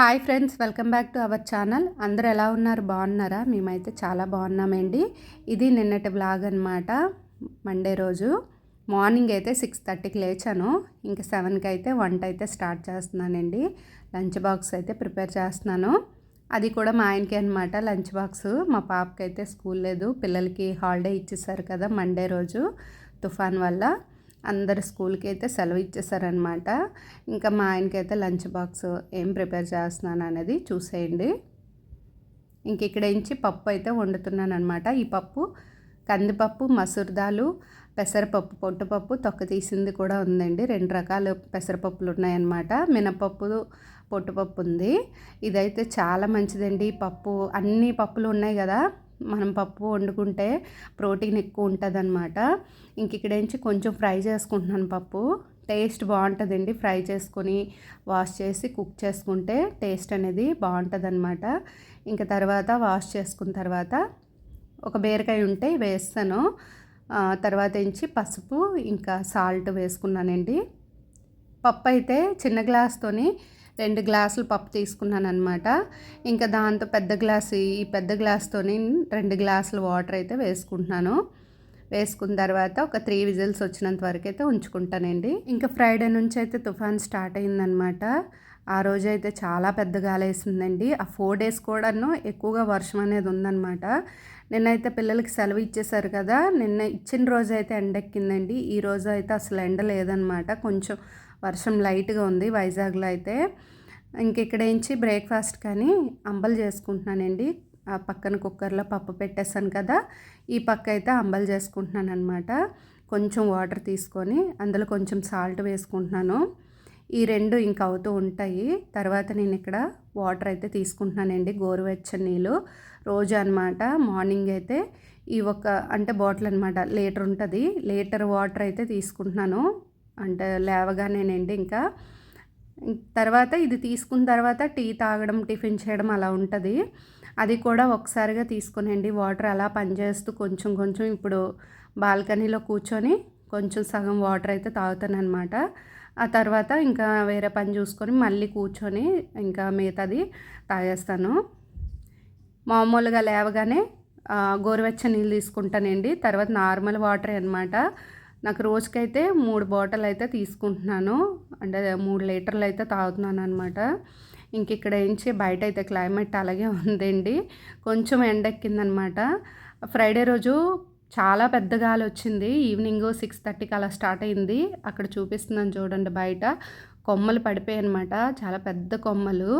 Hi friends welcome back to our channel. అందరు ఎలా ఉన్నారు? బాగున్నారా? మేమైతే చాలా బాగున్నామండి. ఇది నిన్నటి బ్లాగ్ అనమాట మండే రోజు. మార్నింగ్ అయితే సిక్స్ థర్టీకి లేచాను. ఇంకా సెవెన్కి అయితే వంట అయితే స్టార్ట్ చేస్తున్నానండి. లంచ్ బాక్స్ అయితే ప్రిపేర్ చేస్తున్నాను. అది కూడా మా ఆయనకి అనమాట లంచ్ బాక్స్. మా పాపకి అయితే స్కూల్ లేదు. పిల్లలకి హాలిడే ఇచ్చేసారు కదా మండే రోజు తుఫాన్ వల్ల. అందరు స్కూల్కి అయితే సెలవు ఇచ్చేసారనమాట ఇంకా మా ఆయనకైతే లంచ్ బాక్స్ ఏం ప్రిపేర్ చేస్తున్నాను అనేది చూసేయండి. ఇంక ఇక్కడ నుంచి పప్పు అయితే వండుతున్నాను అనమాట ఈ పప్పు కందిపప్పు మసూర్ దాలు పెసరపప్పు పొట్టుపప్పు తొక్క తీసింది కూడా ఉందండి. రెండు రకాల పెసరపప్పులు ఉన్నాయన్నమాట మినపప్పు పొట్టుపప్పు ఉంది. ఇదైతే చాలా మంచిదండి. ఈ పప్పు అన్ని పప్పులు ఉన్నాయి కదా. మనం పప్పు వండుకుంటే ప్రోటీన్ ఎక్కువ ఉంటుందన్నమాట. ఇంక ఇక్కడ నుంచి కొంచెం ఫ్రై చేసుకుంటున్నాను పప్పు. టేస్ట్ బాగుంటుందండి ఫ్రై చేసుకొని వాష్ చేసి కుక్ చేసుకుంటే టేస్ట్ అనేది బాగుంటుంది అనమాట ఇంకా తర్వాత వాష్ చేసుకున్న తర్వాత ఒక బీరకాయ ఉంటే వేస్తాను. తర్వాత ఇంచి పసుపు ఇంకా సాల్ట్ వేసుకున్నానండి. పప్పు అయితే చిన్న గ్లాస్తోని రెండు గ్లాసులు పప్పు తీసుకున్నాను అనమాట ఇంకా దాంతో పెద్ద గ్లాస్ ఈ పెద్ద గ్లాస్తో రెండు గ్లాసులు వాటర్ అయితే వేసుకుంటున్నాను. వేసుకున్న తర్వాత ఒక త్రీ విజిల్స్ వచ్చినంత వరకు అయితే ఉంచుకుంటానండి. ఇంకా ఫ్రైడే నుంచి అయితే తుఫాన్ స్టార్ట్ అయిందనమాట ఆ రోజు అయితే చాలా పెద్ద గాలి వేసిందండి ఆ ఫోర్ డేస్ కూడాను ఎక్కువగా వర్షం అనేది ఉందన్నమాట. నిన్నైతే పిల్లలకి సెలవు ఇచ్చేసారు కదా నిన్న ఇచ్చిన రోజు అయితే ఎండెక్కిందండి. ఈ రోజు అయితే అసలు ఎండ లేదనమాట కొంచెం వర్షం లైట్గా ఉంది వైజాగ్లో అయితే. ఇంకెక్కడ నుంచి బ్రేక్ఫాస్ట్ కానీ అంబలు చేసుకుంటున్నానండి. ఆ పక్కన కుక్కర్లో పప్పు పెట్టేశాను కదా ఈ పక్క అయితే అంబలు చేసుకుంటున్నాను అనమాట కొంచెం వాటర్ తీసుకొని అందులో కొంచెం సాల్ట్ వేసుకుంటున్నాను. ఈ రెండు ఇంకా అవుతూ ఉంటాయి. తర్వాత నేను ఇక్కడ వాటర్ అయితే తీసుకుంటున్నానండి గోరువెచ్చని నీళ్ళు. రోజు అనమాట మార్నింగ్ అయితే ఈ ఒక అంటే బాటిల్ అనమాట లీటర్ ఉంటుంది. లీటర్ వాటర్ అయితే తీసుకుంటున్నాను. అంటే లేవగానేనండి ఇంకా. తర్వాత ఇది తీసుకున్న తర్వాత టీ తాగడం టిఫిన్ చేయడం అలా ఉంటుంది. అది కూడా ఒకసారిగా తీసుకునండి. వాటర్ అలా పనిచేస్తూ కొంచెం కొంచెం ఇప్పుడు బాల్కనీలో కూర్చొని కొంచెం సగం వాటర్ అయితే తాగుతాను అనమాట ఆ తర్వాత ఇంకా వేరే పని చూసుకొని మళ్ళీ కూర్చొని ఇంకా మిగతాది తాగేస్తాను. మామూలుగా లేవగానే గోరువెచ్చని నీళ్ళు తీసుకుంటానండి. తర్వాత నార్మల్ వాటర్ అనమాట నాకు రోజుకైతే మూడు బాటిల్ అయితే తీసుకుంటున్నాను. అంటే మూడు లీటర్లు అయితే తాగుతున్నాను అనమాట ఇంక ఇక్కడ ఏంచి బయట అయితే క్లైమేట్ అలాగే ఉందండి. కొంచెం ఎండెక్కిందనమాట ఫ్రైడే రోజు చాలా పెద్ద గాలి వచ్చింది ఈవినింగ్ సిక్స్ థర్టీకి అలా స్టార్ట్ అయింది. అక్కడ చూపిస్తున్నాను చూడండి బయట. కొమ్మలు పడిపోయాయి అనమాట చాలా పెద్ద కొమ్మలు.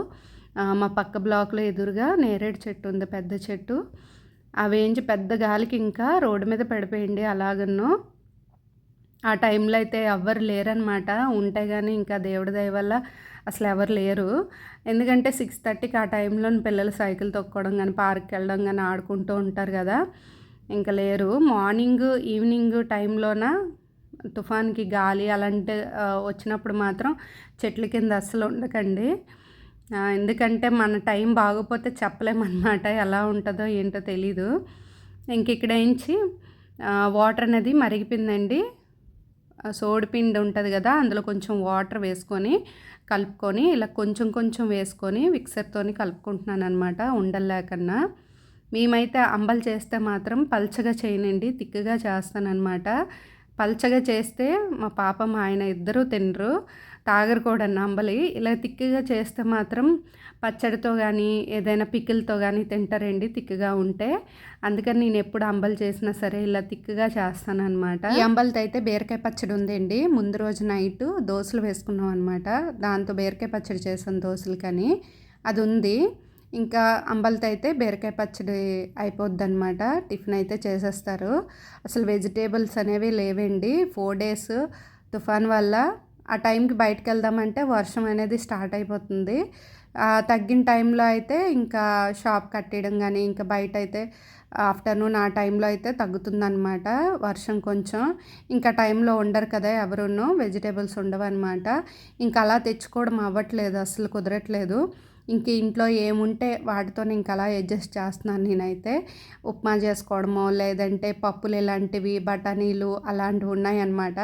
మా పక్క బ్లాక్లో ఎదురుగా నేరేడు చెట్టు ఉంది పెద్ద చెట్టు. అవేంచి పెద్ద గాలికి ఇంకా రోడ్డు మీద పడిపోయింది అలాగను ఆ టైంలో అయితే ఎవ్వరు లేరనమాట ఉంటే కానీ ఇంకా దేవుడి దయ వల్ల అసలు ఎవరు లేరు. ఎందుకంటే సిక్స్ థర్టీకి ఆ టైంలో పిల్లలు సైకిల్ తొక్కడం కానీ పార్క్కి వెళ్ళడం కానీ ఆడుకుంటూ ఉంటారు కదా. ఇంకా లేరు. మార్నింగ్ ఈవినింగ్ టైంలోన తుఫాన్కి గాలి అలాంటి వచ్చినప్పుడు మాత్రం చెట్ల కింద అస్సలు ఉండకండి. ఎందుకంటే మన టైం బాగోపోతే చెప్పలేమన్నమాట. ఎలా ఉంటుందో ఏంటో తెలీదు. ఇంక ఇక్కడ ఏంచి వాటర్ అనేది మరిగిపోయిందండి. సోడిపిండి ఉంటుంది కదా అందులో కొంచెం వాటర్ వేసుకొని కలుపుకొని ఇలా కొంచెం కొంచెం వేసుకొని మిక్సర్తోని కలుపుకుంటున్నాను అనమాట ఉండలేకన్నా మేమైతే అంబలు చేస్తే మాత్రం పల్చగా చేయనండి తిక్కగా చేస్తానన్నమాట. పల్చగా చేస్తే మా పాప మా ఆయన ఇద్దరూ తినరు. తాగరు కూడా అంబలి ఇలా తిక్కగా చేస్తే మాత్రం పచ్చడితో కానీ ఏదైనా పికిల్తో కానీ తింటారండి తిక్కగా ఉంటే. అందుకని నేను ఎప్పుడు అంబలు చేసినా సరే ఇలా తిక్కగా చేస్తాను అనమాట ఈ అంబలితో అయితే బీరకాయ పచ్చడి ఉందండి. ముందు రోజు నైట్ దోశలు వేసుకున్నాం అనమాట దాంతో బీరకాయ పచ్చడి చేసాను దోశలు కానీ అది ఉంది ఇంకా అంబలితో అయితే బీరకాయ పచ్చడి అయిపోద్ది అనమాట టిఫిన్ అయితే చేసేస్తారు. అసలు వెజిటేబుల్స్ అనేవి లేవండి. ఫోర్ డేస్ తుఫాన్ వల్ల ఆ టైంకి బయటకు వెళ్దామంటే వర్షం అనేది స్టార్ట్ అయిపోతుంది. తగ్గిన టైంలో అయితే ఇంకా షాప్ కట్టేయడం కానీ ఇంకా బయట అయితే ఆఫ్టర్నూన్ ఆ టైంలో అయితే తగ్గుతుందనమాట వర్షం కొంచెం. ఇంకా టైంలో ఉండరు కదా ఎవరునూ వెజిటేబుల్స్ ఉండవన్నమాట. ఇంకా అలా తెచ్చుకోవడం అవ్వట్లేదు అసలు కుదరట్లేదు. ఇంక ఇంట్లో ఏముంటే వాటితో ఇంక అలా అడ్జస్ట్ చేస్తున్నాను నేనైతే. ఉప్మా చేసుకోవడమో లేదంటే పప్పులు ఇలాంటివి బఠానీలు అలాంటివి ఉన్నాయన్నమాట.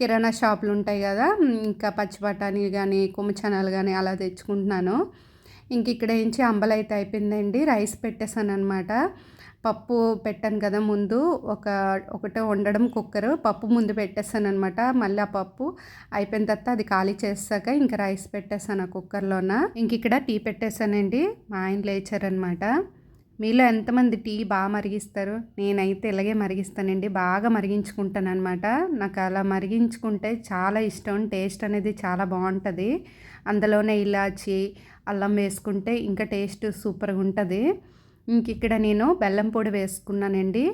కిరాణా షాపులు ఉంటాయి కదా ఇంకా పచ్చి బఠానీలు కానీ కుమ్మచనాలు కానీ అలా తెచ్చుకుంటున్నాను. ఇంక ఇక్కడ ఏంచి అంబలైతే అయిపోయిందండి. రైస్ పెట్టేశాను అనమాట పప్పు పెట్టాను కదా ముందు. ఒక ఒకటే వండడం కుక్కర్. పప్పు ముందు పెట్టేస్తాను అనమాట మళ్ళీ ఆ పప్పు అయిపోయిన తర్వాత అది ఖాళీ చేస్తాక ఇంకా రైస్ పెట్టేస్తాను ఆ కుక్కర్లోన. ఇంక ఇక్కడ టీ పెట్టేశానండి మా ఆయన లేచారనమాట మీలో ఎంతమంది టీ బాగా మరిగిస్తారు? నేనైతే ఇలాగే మరిగిస్తానండి. బాగా మరిగించుకుంటాను అనమాట నాకు అలా మరిగించుకుంటే చాలా ఇష్టం. టేస్ట్ అనేది చాలా బాగుంటుంది. అందులోనే ఇలాచి అల్లం వేసుకుంటే ఇంకా టేస్ట్ సూపర్గా ఉంటుంది. ఇంక ఇక్కడ నేను బెల్లం పొడి వేసుకున్నానండి.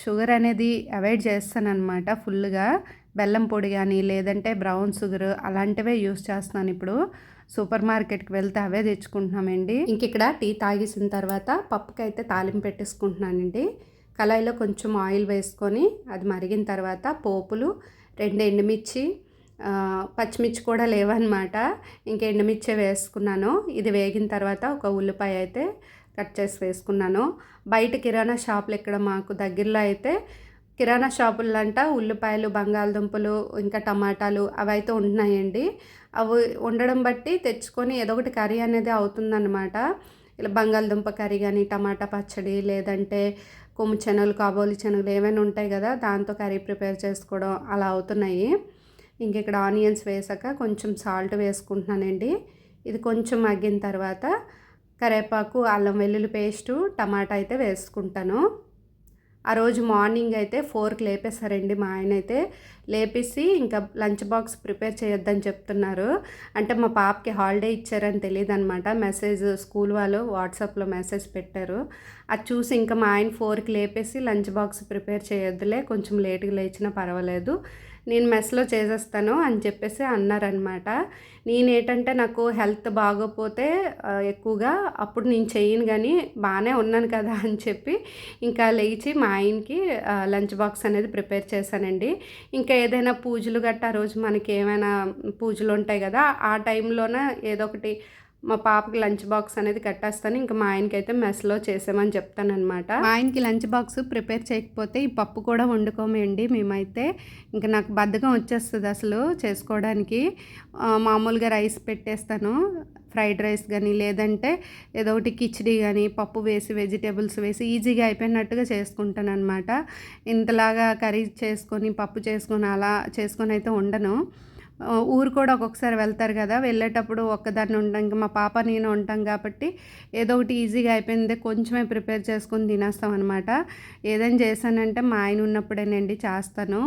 షుగర్ అనేది అవాయిడ్ చేస్తాను అనమాట ఫుల్గా బెల్లం పొడి కానీ లేదంటే బ్రౌన్ షుగర్ అలాంటివే యూస్ చేస్తున్నాను ఇప్పుడు. సూపర్ మార్కెట్కి వెళ్తే అవే తెచ్చుకుంటున్నామండి. ఇంక ఇక్కడ టీ తాగేసిన తర్వాత పప్పుకి అయితే తాలింపు పెట్టేసుకుంటున్నానండి. కళాయిలో కొంచెం ఆయిల్ వేసుకొని అది మరిగిన తర్వాత పోపులు రెండు ఎండుమిర్చి పచ్చిమిర్చి కూడా లేవన్నమాట. ఇంకా ఎండుమిర్చే వేసుకున్నాను. ఇది వేగిన తర్వాత ఒక ఉల్లిపాయ అయితే కట్ చేసి వేసుకున్నాను. బయట కిరాణా షాపులు ఇక్కడ మాకు దగ్గరలో అయితే కిరాణా షాపులంట ఉల్లిపాయలు బంగాళదుంపలు ఇంకా టమాటాలు అవి అయితే ఉంటున్నాయండి. అవి ఉండడం బట్టి తెచ్చుకొని ఏదో ఒకటి కర్రీ అనేది అవుతుందన్నమాట. ఇలా బంగాళదుంప కర్రీ కానీ టమాటా పచ్చడి లేదంటే కొమ్ము శనగలు కాబోలి శనగలు ఏమైనా ఉంటాయి కదా దాంతో కర్రీ ప్రిపేర్ చేసుకోవడం అలా అవుతున్నాయి. ఇంక ఇక్కడ ఆనియన్స్ వేసాక కొంచెం సాల్ట్ వేసుకుంటున్నానండి. ఇది కొంచెం మగ్గిన తర్వాత కరివేపాకు అల్లం వెల్లుల్లి పేస్టు టమాటా అయితే వేసుకుంటాను. ఆ రోజు మార్నింగ్ అయితే ఫోర్కి లేపేశారండి మా ఆయన అయితే. లేపేసి ఇంకా లంచ్ బాక్స్ ప్రిపేర్ చేయొద్దని చెప్తున్నారు. అంటే మా పాపకి హాలిడే ఇచ్చారని తెలియదు అనమాట మెసేజ్ స్కూల్ వాళ్ళు వాట్సాప్లో మెసేజ్ పెట్టారు. అది చూసి ఇంకా మా ఆయన ఫోర్కి లేపేసి లంచ్ బాక్స్ ప్రిపేర్ చేయొద్దులే కొంచెం లేట్గా లేచినా పర్వాలేదు. నేను మెస్లో చేసేస్తాను అని చెప్పేసి అన్నారనమాట నేనేటంటే నాకు హెల్త్ బాగోపోతే ఎక్కువగా అప్పుడు నేను చేయను కానీ బాగానే ఉన్నాను కదా అని చెప్పి ఇంకా లేచి మా ఆయనకి లంచ్ బాక్స్ అనేది ప్రిపేర్ చేశానండి. ఇంకా ఏదైనా పూజలు గట్ట ఆ రోజు మనకి ఏమైనా పూజలు ఉంటాయి కదా ఆ టైంలోన ఏదో ఒకటి మా పాపకి లంచ్ బాక్స్ అనేది కట్టేస్తాను. ఇంకా మా ఆయనకి అయితే మెస్లో చేసామని చెప్తానమాట మా ఆయనకి లంచ్ బాక్స్ ప్రిపేర్ చేయకపోతే ఈ పప్పు కూడా వండుకోమండి మేమైతే. ఇంకా నాకు బద్దకం వచ్చేస్తుంది అసలు చేసుకోవడానికి. మామూలుగా రైస్ పెట్టేస్తాను. ఫ్రైడ్ రైస్ కానీ లేదంటే ఏదో ఒకటి కిచిడి కానీ పప్పు వేసి వెజిటేబుల్స్ వేసి ఈజీగా అయిపోయినట్టుగా చేసుకుంటాను అనమాట ఇంతలాగా కర్రీ చేసుకొని పప్పు చేసుకొని అలా చేసుకొని అయితే ఉండను. ఊరు కూడా ఒక్కొక్కసారి వెళ్తారు కదా. వెళ్ళేటప్పుడు ఒక్కదాన్ని ఉంటాం. ఇంకా మా పాప నేను ఉంటాం కాబట్టి ఏదో ఒకటి ఈజీగా అయిపోయింది. కొంచెమే ప్రిపేర్ చేసుకొని తినేస్తాం అనమాట ఏదైనా చేశానంటే మా ఆయన ఉన్నప్పుడేనండి చేస్తాను.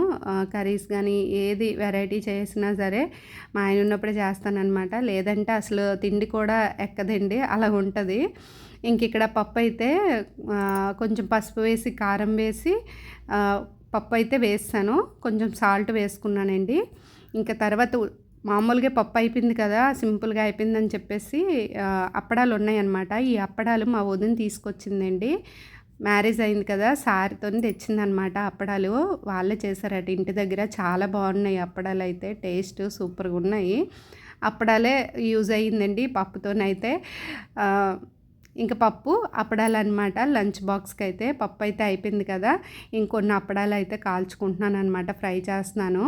కర్రీస్ కానీ ఏది వెరైటీ చేసినా సరే మా ఆయన ఉన్నప్పుడే చేస్తానమాట లేదంటే అసలు తిండి కూడా ఎక్కదండి. అలా ఉంటుంది. ఇంక ఇక్కడ పప్పు అయితే కొంచెం పసుపు వేసి కారం వేసి పప్పు అయితే వేస్తాను. కొంచెం సాల్ట్ వేసుకున్నానండి. ఇంకా తర్వాత మామూలుగా పప్పు అయిపోయింది కదా సింపుల్గా అయిపోయిందని చెప్పేసి అప్పడాలు ఉన్నాయన్నమాట. ఈ అప్పడాలు మా వదిన తీసుకొచ్చిందండి. మ్యారేజ్ అయింది కదా సారితో తెచ్చిందనమాట అప్పడాలు. వాళ్ళే చేశారట. ఇంటి దగ్గర చాలా బాగున్నాయి అప్పడాలు అయితే. టేస్ట్ సూపర్గా ఉన్నాయి. అప్పడాలే యూజ్ అయ్యిందండి పప్పుతోనైతే ఇంకా పప్పు అప్పడాలు అనమాట లంచ్ బాక్స్కి అయితే పప్పు అయితే అయిపోయింది కదా. ఇంకొన్ని అప్పడాలు అయితే కాల్చుకుంటున్నాను అనమాట ఫ్రై చేస్తున్నాను.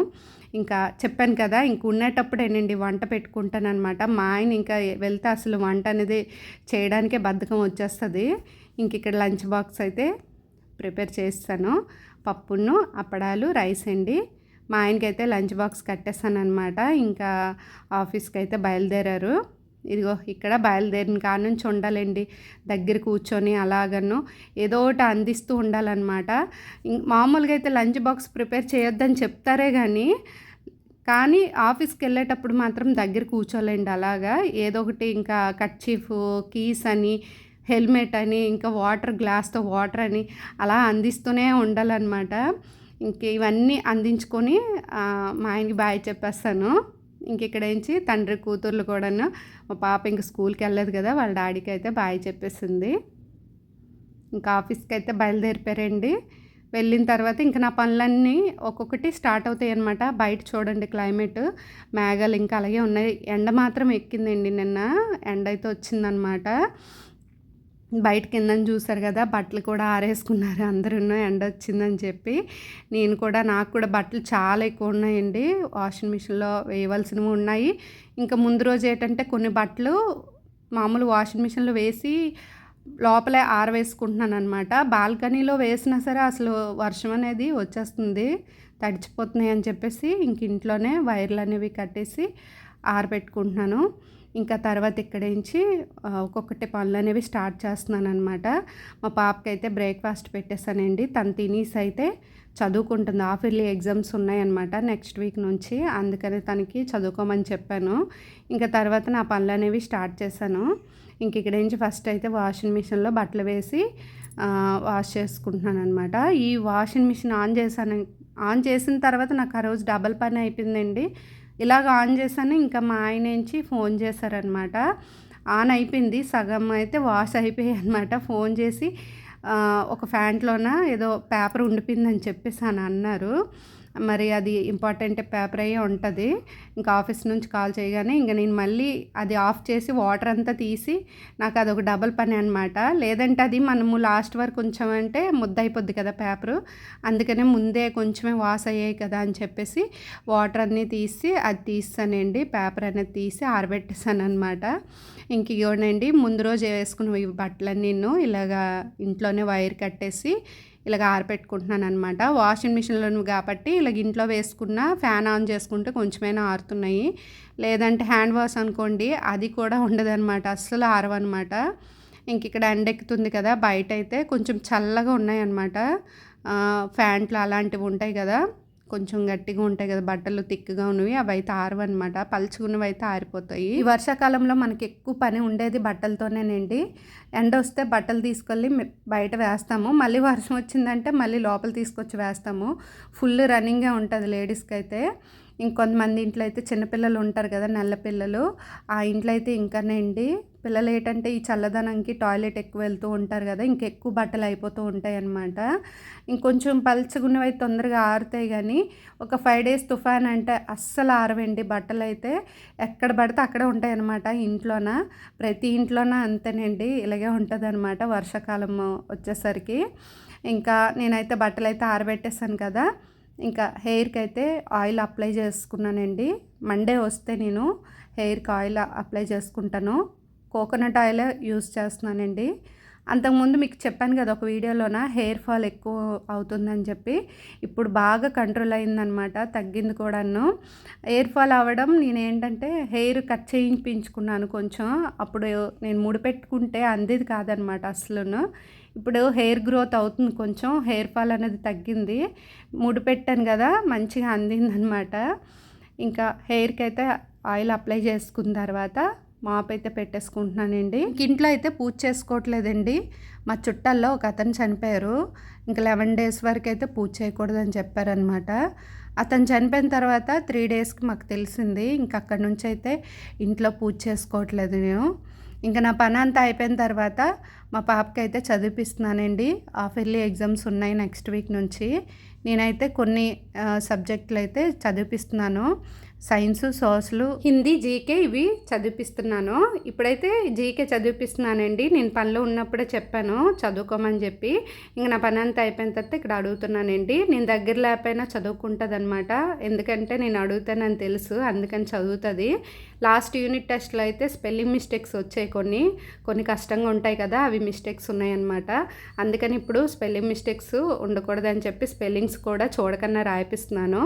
ఇంకా చెప్పాను కదా ఇంక ఉండేటప్పుడేనండి వంట పెట్టుకుంటాను అనమాట మా ఆయన ఇంకా వెళ్తే అసలు వంట అనేది చేయడానికే బద్ధకం వచ్చేస్తుంది. ఇంక ఇక్కడ లంచ్ బాక్స్ అయితే ప్రిపేర్ చేస్తాను. పప్పును అప్పడాలు రైస్ అండి. మా ఆయనకైతే లంచ్ బాక్స్ కట్టేస్తాను అనమాట ఇంకా ఆఫీస్కి అయితే బయలుదేరారు. ఇదిగో ఇక్కడ బయలుదేరిన కాడ నుంచి ఉండాలండి. దగ్గర కూర్చొని అలాగను ఏదో ఒకటి అందిస్తూ ఉండాలన్నమాట. మామూలుగా అయితే లంచ్ బాక్స్ ప్రిపేర్ చేయొద్దని చెప్తారే కానీ కానీ ఆఫీస్కి వెళ్ళేటప్పుడు మాత్రం దగ్గర కూర్చోలేండి అలాగా. ఏదో ఒకటి ఇంకా కట్చీఫ్ కీస్ అని హెల్మెట్ అని ఇంకా వాటర్ గ్లాస్తో వాటర్ అని అలా అందిస్తూనే ఉండాలన్నమాట. ఇంక ఇవన్నీ అందించుకొని మా ఆయనకి బాయ్ చెప్పేస్తాను. ఇంకెక్కడ నుంచి తండ్రి కూతుర్లు కూడాను మా పాప ఇంక స్కూల్కి వెళ్ళదు కదా వాళ్ళ డాడీకి అయితే బాయ్ చెప్పేసింది. ఇంకా ఆఫీస్కి అయితే బయలుదేరిపోయారండి. వెళ్ళిన తర్వాత ఇంకా నా పనులన్నీ ఒక్కొక్కటి స్టార్ట్ అవుతాయి అనమాట బయట చూడండి క్లైమేట్. మేఘాలు ఇంకా అలాగే ఉన్నాయి. ఎండ మాత్రం ఎక్కిందండి నిన్న. ఎండ అయితే వచ్చిందనమాట బయట కిందని చూసారు కదా బట్టలు కూడా ఆరేసుకున్నారు. అందరూ ఎండ వచ్చిందని చెప్పి. నేను కూడా నాకు కూడా బట్టలు చాలా ఎక్కువ ఉన్నాయండి. వాషింగ్ మిషన్లో వేయవలసినవి ఉన్నాయి. ఇంకా ముందు రోజు ఏంటంటే కొన్ని బట్టలు మామూలు వాషింగ్ మిషన్లో వేసి లోపలే ఆరవేసుకుంటున్నాను అనమాట బాల్కనీలో వేసినా సరే అసలు వర్షం అనేది వచ్చేస్తుంది. తడిచిపోతున్నాయి అని చెప్పేసి ఇంక ఇంట్లోనే వైర్లు అనేవి కట్టేసి ఆరబెట్టుకుంటున్నాను. ఇంకా తర్వాత ఇక్కడ నుంచి ఒక్కొక్కటి పనులు అనేవి స్టార్ట్ చేస్తున్నాను అనమాట మా పాపకి అయితే బ్రేక్ఫాస్ట్ పెట్టేశానండి. తను తినేసి అయితే చదువుకుంటుంది. హాఫ్ ఇయర్లీ ఎగ్జామ్స్ ఉన్నాయన్నమాట నెక్స్ట్ వీక్ నుంచి. అందుకని తనకి చదువుకోమని చెప్పాను. ఇంకా తర్వాత నా పనులు అనేవి స్టార్ట్ చేశాను. ఇంక ఇక్కడ నుంచి ఫస్ట్ అయితే వాషింగ్ మిషన్లో బట్టలు వేసి వాష్ చేసుకుంటున్నాను అనమాట ఈ వాషింగ్ మిషన్ ఆన్ చేశాను ఆన్ చేసిన తర్వాత నాకు ఆ రోజు డబల్ పని అయిపోయిందండి. ఇలాగ ఆన్ చేశాను ఇంకా మా ఆయన నుంచి ఫోన్ చేశారనమాట ఆన్ అయిపోయింది సగం అయితే వాష్ అయిపోయాయి అనమాట ఫోన్ చేసి ఒక ఫ్యాంట్లోన ఏదో పేపర్ ఉండిపోయిందని చెప్పేసి అని అన్నారు. మరి అది ఇంపార్టెంట్ పేపర్ అయ్యే ఉంటుంది. ఇంకా ఆఫీస్ నుంచి కాల్ చేయగానే ఇంకా నేను మళ్ళీ అది ఆఫ్ చేసి వాటర్ అంతా తీసి నాకు అది ఒక డబల్ పని అనమాట లేదంటే అది మనము లాస్ట్ వరకు కొంచెం అంటే ముద్ద అయిపోద్ది కదా పేపరు అందుకనే ముందే కొంచెమే వాష్ అయ్యాయి కదా అని చెప్పేసి వాటర్ అన్నీ తీసి అది తీస్తానండి. పేపర్ అనేది తీసి ఆరబెట్టేసాను అనమాట ఇంక ఇవ్వనండి ముందు రోజు వేసుకున్న ఈ బట్టలన్నీ నేను ఇలాగా ఇంట్లోనే వైర్ కట్టేసి ఇలాగ ఆరపెట్టుకుంటున్నాను అనమాట వాషింగ్ మిషన్లో కాబట్టి ఇలాగ ఇంట్లో వేసుకున్న ఫ్యాన్ ఆన్ చేసుకుంటే కొంచెమైనా ఆరుతున్నాయి. లేదంటే హ్యాండ్ వాష్ అనుకోండి అది కూడా ఉండదన్నమాట. అస్సలు ఆరవన్నమాట. ఇంక ఇక్కడ ఎండెక్కుతుంది కదా బయట అయితే కొంచెం చల్లగా ఉన్నాయన్నమాట. ఫ్యాంట్లు అలాంటివి ఉంటాయి కదా. కొంచెం గట్టిగా ఉంటాయి కదా బట్టలు తిక్కుగా ఉన్నవి అవి అయితే ఆరవన్నమాట. పలుచుకున్నవి అయితే ఆరిపోతాయి. ఈ వర్షాకాలంలో మనకి ఎక్కువ పని ఉండేది బట్టలతోనేనండి. ఎండ వస్తే బట్టలు తీసుకెళ్ళి బయట వేస్తాము. మళ్ళీ వర్షం వచ్చిందంటే మళ్ళీ లోపల తీసుకొచ్చి వేస్తాము. ఫుల్ రన్నింగే ఉంటుంది లేడీస్కి అయితే ఇంకొంతమంది ఇంట్లో అయితే చిన్నపిల్లలు ఉంటారు కదా నల్ల పిల్లలు. ఆ ఇంట్లో అయితే ఇంకానండి పిల్లలు ఏంటంటే ఈ చల్లదనంకి టాయిలెట్ ఎక్కువ వెళ్తూ ఉంటారు కదా ఇంకెక్కువ బట్టలు అయిపోతూ ఉంటాయి అన్నమాట ఇంకొంచెం పలుచుకున్నవి అయితే తొందరగా ఆరుతాయి కానీ ఒక ఫైవ్ డేస్ తుఫాన్ అంటే అస్సలు ఆరవండి బట్టలు అయితే. ఎక్కడ పడితే అక్కడే ఉంటాయి అన్నమాట ఇంట్లోన. ప్రతి ఇంట్లోన అంతేనండి ఇలాగే ఉంటుంది అనమాట వర్షాకాలం వచ్చేసరికి. ఇంకా నేనైతే బట్టలు అయితే ఆరబెట్టేసాను కదా. ఇంకా హెయిర్కి అయితే ఆయిల్ అప్లై చేసుకున్నానండి. మండే వస్తే నేను హెయిర్కి ఆయిల్ అప్లై చేసుకుంటాను. కోకోనట్ ఆయిల్ యూస్ చేస్తున్నానండి. అంతకుముందు మీకు చెప్పాను కదా ఒక వీడియోలోన హెయిర్ ఫాల్ ఎక్కువ అవుతుందని చెప్పి. ఇప్పుడు బాగా కంట్రోల్ అయిందనమాట తగ్గింది కూడాను. హెయిర్ ఫాల్ అవ్వడం నేను ఏంటంటే హెయిర్ కట్ చేయించుకున్నాను కొంచెం. అప్పుడు నేను ముడిపెట్టుకుంటే అందేది కాదనమాట అసలును ఇప్పుడు హెయిర్ గ్రోత్ అవుతుంది కొంచెం హెయిర్ ఫాల్ అనేది తగ్గింది. ముడి పెట్టాను కదా మంచిగా అందిందనమాట ఇంకా హెయిర్కి అయితే ఆయిల్ అప్లై చేసుకున్న తర్వాత మాప్ అయితే పెట్టేసుకుంటున్నానండి. ఇంక ఇంట్లో అయితే పూజ చేసుకోవట్లేదండి. మా చుట్టాల్లో ఒక అతను చనిపోయారు. ఇంకా లెవెన్ డేస్ వరకు అయితే పూజ చేయకూడదని చెప్పారనమాట అతను చనిపోయిన తర్వాత త్రీ డేస్కి మాకు తెలిసింది. ఇంక అక్కడి నుంచి అయితే ఇంట్లో పూజ చేసుకోవట్లేదు నేను. ఇంకా నా పని అంతా అయిపోయిన తర్వాత మా పాపకి అయితే చదివిపిస్తున్నానండి. హాఫ్ ఇయర్లీ ఎగ్జామ్స్ ఉన్నాయి నెక్స్ట్ వీక్ నుంచి. నేనైతే కొన్ని సబ్జెక్టులు అయితే చదివిపిస్తున్నాను. సైన్స్ సోషలు హిందీ జీకే ఇవి చదివిపిస్తున్నాను. ఇప్పుడైతే జీకే చదివిపిస్తున్నానండి. నేను పనిలో ఉన్నప్పుడే చెప్పాను చదువుకోమని చెప్పి. ఇంక నా పని అంతా అయిపోయిన తర్వాత ఇక్కడ అడుగుతున్నానండి. నేను దగ్గర లేకపోయినా చదువుకుంటుంది అనమాట ఎందుకంటే నేను అడుగుతానని తెలుసు అందుకని చదువుతుంది. లాస్ట్ యూనిట్ టెస్ట్లో అయితే స్పెల్లింగ్ మిస్టేక్స్ వచ్చాయి కొన్ని. కొన్ని కష్టంగా ఉంటాయి కదా అవి మిస్టేక్స్ ఉన్నాయన్నమాట. అందుకని ఇప్పుడు స్పెల్లింగ్ మిస్టేక్స్ ఉండకూడదని చెప్పి స్పెల్లింగ్స్ కూడా చూడకన్నా రాయిపిస్తున్నాను.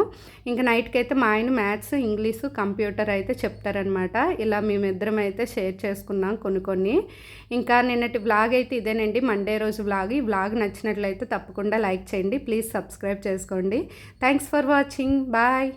ఇంకా నైట్కి అయితే మా ఆయన మ్యాథ్స్ ఇంగ్లీషు కంప్యూటర్ అయితే చెప్తారనమాట ఇలా మేమిద్దరం అయితే షేర్ చేసుకున్నాం కొన్ని కొన్ని. ఇంకా నిన్నటి బ్లాగ్ అయితే ఇదేనండి. మండే రోజు బ్లాగ్ ఈ బ్లాగ్ నచ్చినట్లయితే తప్పకుండా లైక్ చేయండి. ప్లీజ్ సబ్స్క్రైబ్ చేసుకోండి. Thanks for watching. బాయ్.